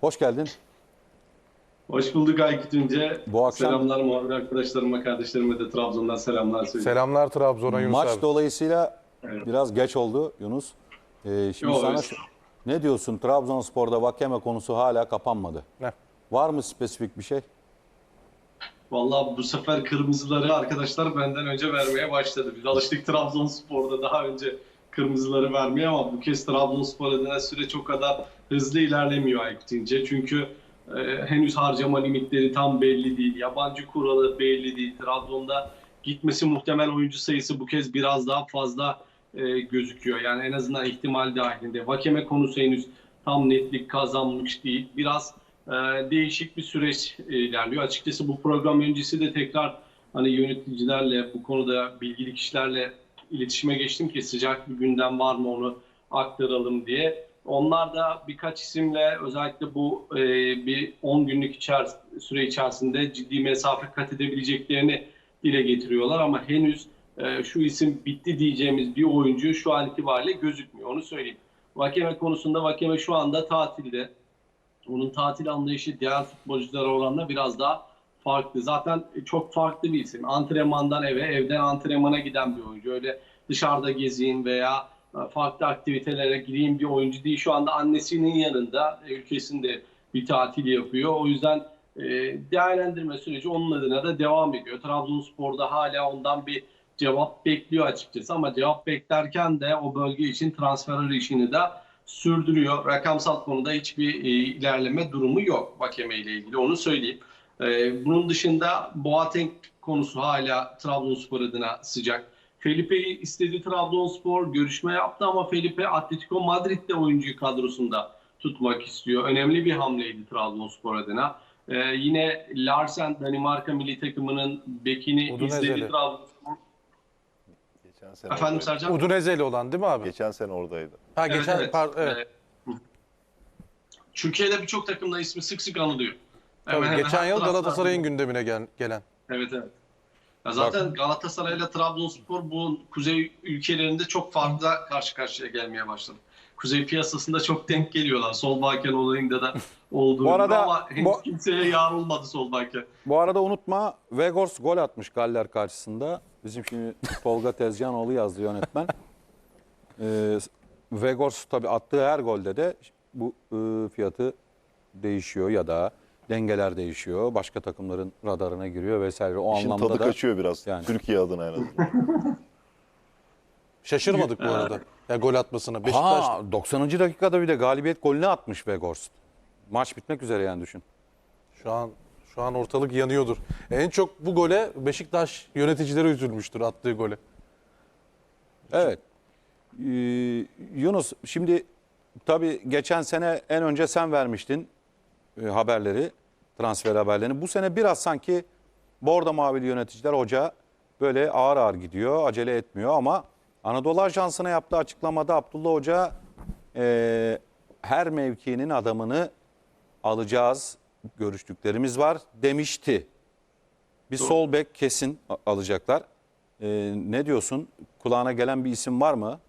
Hoş geldin. Hoş bulduk Aykut Ünce. Bu akşam- Selamlar muhabir arkadaşlarıma, kardeşlerime de Trabzon'dan selamlar söylüyorum. Selamlar Trabzon'a Yunus Maç abi. dolayısıyla Evet. biraz geç oldu Yunus. Ee, şimdi Yo, sana evet. ne diyorsun? Trabzonspor'da Vakeme konusu hala kapanmadı. Ne? Var mı spesifik bir şey? Vallahi bu sefer kırmızıları arkadaşlar benden önce vermeye başladı. Biz alıştık Trabzonspor'da daha önce kırmızıları vermeye ama bu kez Trabzonspor adına süreç o kadar hızlı ilerlemiyor Aykut. Çünkü e, henüz harcama limitleri tam belli değil. Yabancı kuralı belli değil. Trabzon'da gitmesi muhtemel oyuncu sayısı bu kez biraz daha fazla e, gözüküyor. Yani en azından ihtimal dahilinde. Vakeme konusu henüz tam netlik kazanmış değil. Biraz e, değişik bir süreç e, ilerliyor. Açıkçası bu program öncesi de tekrar hani yöneticilerle bu konuda bilgili kişilerle iletişime geçtim ki sıcak bir gündem var mı onu aktaralım diye. Onlar da birkaç isimle özellikle bu e, bir 10 günlük içer, süre içerisinde ciddi mesafe kat edebileceklerini dile getiriyorlar ama henüz e, şu isim bitti diyeceğimiz bir oyuncu şu an itibariyle gözükmüyor. Onu söyleyeyim. Vakeme konusunda Vakeme şu anda tatilde. Onun tatil anlayışı diğer futbolculara oranla biraz daha farklı. Zaten çok farklı bir isim. Antrenmandan eve, evden antrenmana giden bir oyuncu. Öyle dışarıda gezeyim veya e, farklı aktivitelere gireyim bir oyuncu değil. Şu anda annesinin yanında e, ülkesinde bir tatil yapıyor. O yüzden e, değerlendirme süreci onun adına da devam ediyor. Trabzonspor'da hala ondan bir cevap bekliyor açıkçası ama cevap beklerken de o bölge için transfer arayışını da sürdürüyor. Rakamsal konuda hiçbir e, ilerleme durumu yok Vakeme ile ilgili onu söyleyeyim. E, bunun dışında Boateng konusu hala Trabzonspor adına sıcak. Felipe'yi istedi Trabzonspor, görüşme yaptı ama Felipe Atletico Madrid'de oyuncuyu kadrosunda tutmak istiyor. Önemli bir hamleydi Trabzonspor adına. E, yine Larsen Danimarka milli takımının bekini Udinese ile. istedi Trabzonspor. Geçen sene Efendim oradaydı. Sercan? Udinezeli olan değil mi abi? Geçen sene oradaydı. Ha Evet, geçen evet. par- evet. Ee, Türkiye'de birçok takımda ismi sık sık anılıyor. Tabii, Hemen hemen geçen her yıl taraftan- Galatasaray'ın gündemine gel- gelen. Evet evet. Ya zaten Galatasaray ile Trabzonspor bu kuzey ülkelerinde çok farklı karşı karşıya gelmeye başladı. Kuzey piyasasında çok denk geliyorlar. Solbakken olayında da olduğu Bu arada ama henüz bu- kimseye yar olmadı Solbakken. Bu arada unutma Vegors gol atmış Galler karşısında. Bizim şimdi Tolga Tezcanoğlu yazdı yönetmen. Ee, Vegors tabii attığı her golde de bu e, fiyatı değişiyor ya da dengeler değişiyor. Başka takımların radarına giriyor vesaire. O İşin anlamda tadı da kaçıyor biraz. yani. Türkiye adına en azından. Şaşırmadık bu arada. Ya gol atmasına. Beşiktaş Ha, 90. dakikada bir de galibiyet golünü atmış Vegors. Maç bitmek üzere yani düşün. şu an şu an ortalık yanıyordur. En çok bu gole Beşiktaş yöneticileri üzülmüştür attığı gole. Evet. Ee, Yunus şimdi tabii geçen sene en önce sen vermiştin e, haberleri, transfer haberlerini. Bu sene biraz sanki Bordo Mavili yöneticiler hoca böyle ağır ağır gidiyor, acele etmiyor ama Anadolu Ajansı'na yaptığı açıklamada Abdullah Hoca e, her mevkinin adamını alacağız, görüştüklerimiz var demişti. Bir sol bek kesin alacaklar. Ee, ne diyorsun? Kulağına gelen bir isim var mı?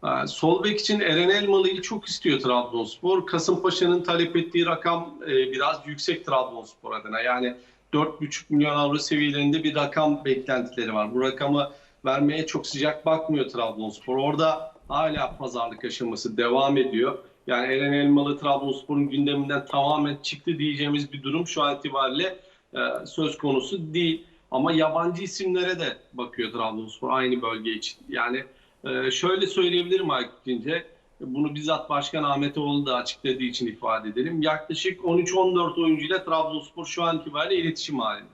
Ha, Sol bek için Eren Elmalı'yı çok istiyor Trabzonspor. Kasımpaşa'nın talep ettiği rakam e, biraz yüksek Trabzonspor adına. Yani 4,5 milyon avro seviyelerinde bir rakam beklentileri var. Bu rakamı vermeye çok sıcak bakmıyor Trabzonspor. Orada hala pazarlık aşaması devam ediyor. Yani Eren Elmalı Trabzonspor'un gündeminden tamamen çıktı diyeceğimiz bir durum şu an itibariyle e, söz konusu değil. Ama yabancı isimlere de bakıyor Trabzonspor aynı bölge için. Yani ee, şöyle söyleyebilirim Aykut İnce. Bunu bizzat Başkan Ahmet Oğlu da açıkladığı için ifade edelim. Yaklaşık 13-14 oyuncuyla Trabzonspor şu an itibariyle iletişim halinde.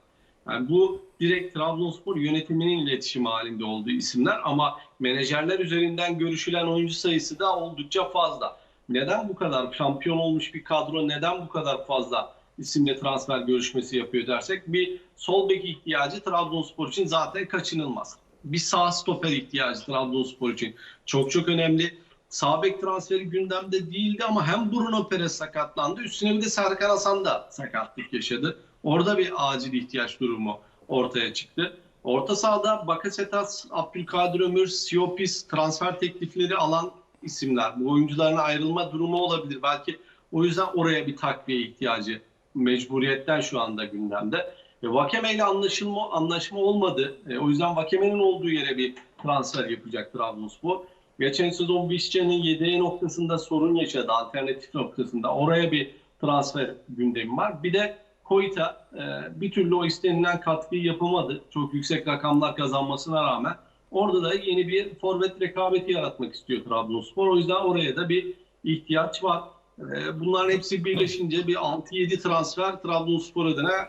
Yani bu direkt Trabzonspor yönetiminin iletişim halinde olduğu isimler ama menajerler üzerinden görüşülen oyuncu sayısı da oldukça fazla. Neden bu kadar şampiyon olmuş bir kadro neden bu kadar fazla isimle transfer görüşmesi yapıyor dersek bir sol bek ihtiyacı Trabzonspor için zaten kaçınılmaz bir sağ stoper ihtiyacı Trabzonspor için çok çok önemli. Sağ bek transferi gündemde değildi ama hem Bruno Perez sakatlandı üstüne bir de Serkan Hasan da sakatlık yaşadı. Orada bir acil ihtiyaç durumu ortaya çıktı. Orta sahada Bakasetas, Abdülkadir Ömür, Siopis transfer teklifleri alan isimler. Bu oyuncuların ayrılma durumu olabilir. Belki O yüzden oraya bir takviye ihtiyacı mecburiyetten şu anda gündemde. E, Vakeme ile anlaşılma, anlaşma olmadı. E, o yüzden Vakeme'nin olduğu yere bir transfer yapacak Trabzonspor. Geçen sezon Vişçe'nin yedeği noktasında sorun yaşadı, alternatif noktasında. Oraya bir transfer gündemi var. Bir de Koita e, bir türlü o istenilen katkıyı yapamadı. Çok yüksek rakamlar kazanmasına rağmen. Orada da yeni bir forvet rekabeti yaratmak istiyor Trabzonspor. O yüzden oraya da bir ihtiyaç var. E, bunların hepsi birleşince bir 6-7 transfer Trabzonspor adına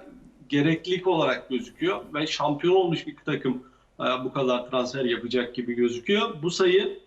gereklilik olarak gözüküyor. Ve şampiyon olmuş bir takım e, bu kadar transfer yapacak gibi gözüküyor. Bu sayı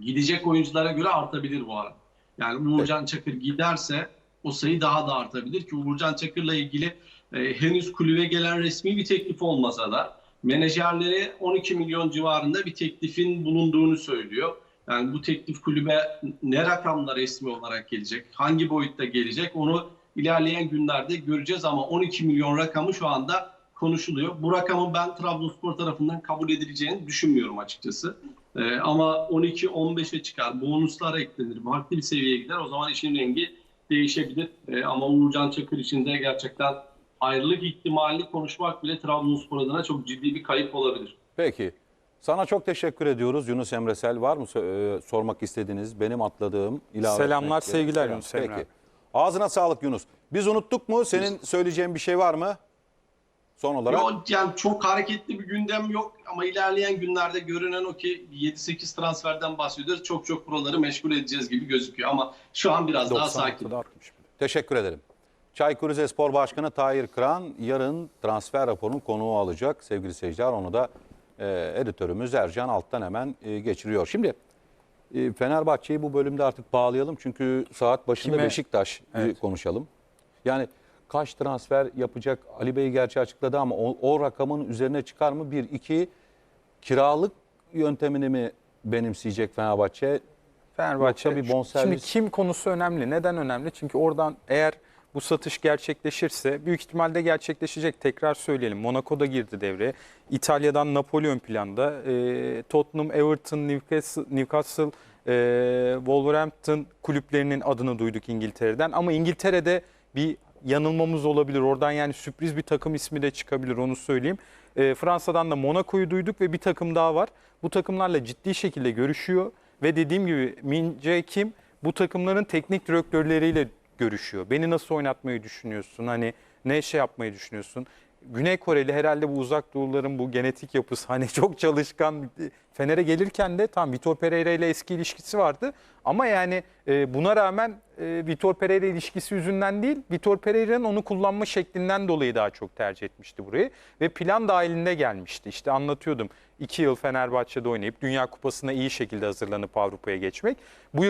gidecek oyunculara göre artabilir bu arada. Yani Uğurcan Çakır giderse o sayı daha da artabilir ki Uğurcan Çakır'la ilgili e, henüz kulübe gelen resmi bir teklif olmasa da menajerleri 12 milyon civarında bir teklifin bulunduğunu söylüyor. Yani bu teklif kulübe ne rakamla resmi olarak gelecek, hangi boyutta gelecek onu ilerleyen günlerde göreceğiz ama 12 milyon rakamı şu anda konuşuluyor. Bu rakamın ben Trabzonspor tarafından kabul edileceğini düşünmüyorum açıkçası. Ee, ama 12-15'e çıkar, bonuslar eklenir, farklı bir seviyeye gider. O zaman işin rengi değişebilir. Ee, ama Uğurcan Çakır için de gerçekten ayrılık ihtimalini konuşmak bile Trabzonspor adına çok ciddi bir kayıp olabilir. Peki. Sana çok teşekkür ediyoruz Yunus Emresel. Var mı e, sormak istediğiniz, benim atladığım, ilave Selamlar, etmek- sevgiler Selam. Yunus Emre Peki. Ağzına sağlık Yunus. Biz unuttuk mu? Senin söyleyeceğin bir şey var mı? Son olarak. Yo, yani çok hareketli bir gündem yok ama ilerleyen günlerde görünen o ki 7-8 transferden bahsediyoruz. Çok çok buraları meşgul edeceğiz gibi gözüküyor ama şu an biraz daha sakin. 96'da atmış bile. Teşekkür ederim. Çaykur Rizespor Başkanı Tahir Kıran yarın transfer raporunun konuğu alacak sevgili seyirciler. Onu da e, editörümüz Ercan Alttan hemen e, geçiriyor. Şimdi e, Fenerbahçe'yi bu bölümde artık bağlayalım. Çünkü saat başında Kime? Beşiktaş Evet. konuşalım. Yani kaç transfer yapacak Ali Bey gerçi açıkladı ama o, o rakamın üzerine çıkar mı? Bir, iki kiralık yöntemini mi benimseyecek Fenerbahçe? Fenerbahçe Yoksa bir bonservis- Şimdi kim konusu önemli. Neden önemli? Çünkü oradan eğer bu satış gerçekleşirse büyük ihtimalle gerçekleşecek. Tekrar söyleyelim. Monaco'da girdi devreye. İtalya'dan Napoli ön planda. Ee, Tottenham, Everton, Newcastle, Newcastle e, Wolverhampton kulüplerinin adını duyduk İngiltere'den. Ama İngiltere'de bir yanılmamız olabilir. Oradan yani sürpriz bir takım ismi de çıkabilir onu söyleyeyim. Ee, Fransa'dan da Monaco'yu duyduk ve bir takım daha var. Bu takımlarla ciddi şekilde görüşüyor. Ve dediğim gibi Mince Kim bu takımların teknik direktörleriyle görüşüyor. Beni nasıl oynatmayı düşünüyorsun? Hani ne şey yapmayı düşünüyorsun? Güney Koreli herhalde bu uzak doğuların bu genetik yapısı hani çok çalışkan Fener'e gelirken de tam Vitor Pereira ile eski ilişkisi vardı. Ama yani e, buna rağmen e, Vitor Pereira ilişkisi yüzünden değil Vitor Pereira'nın onu kullanma şeklinden dolayı daha çok tercih etmişti burayı. Ve plan dahilinde gelmişti. İşte anlatıyordum. iki yıl Fenerbahçe'de oynayıp Dünya Kupası'na iyi şekilde hazırlanıp Avrupa'ya geçmek. Bu yıl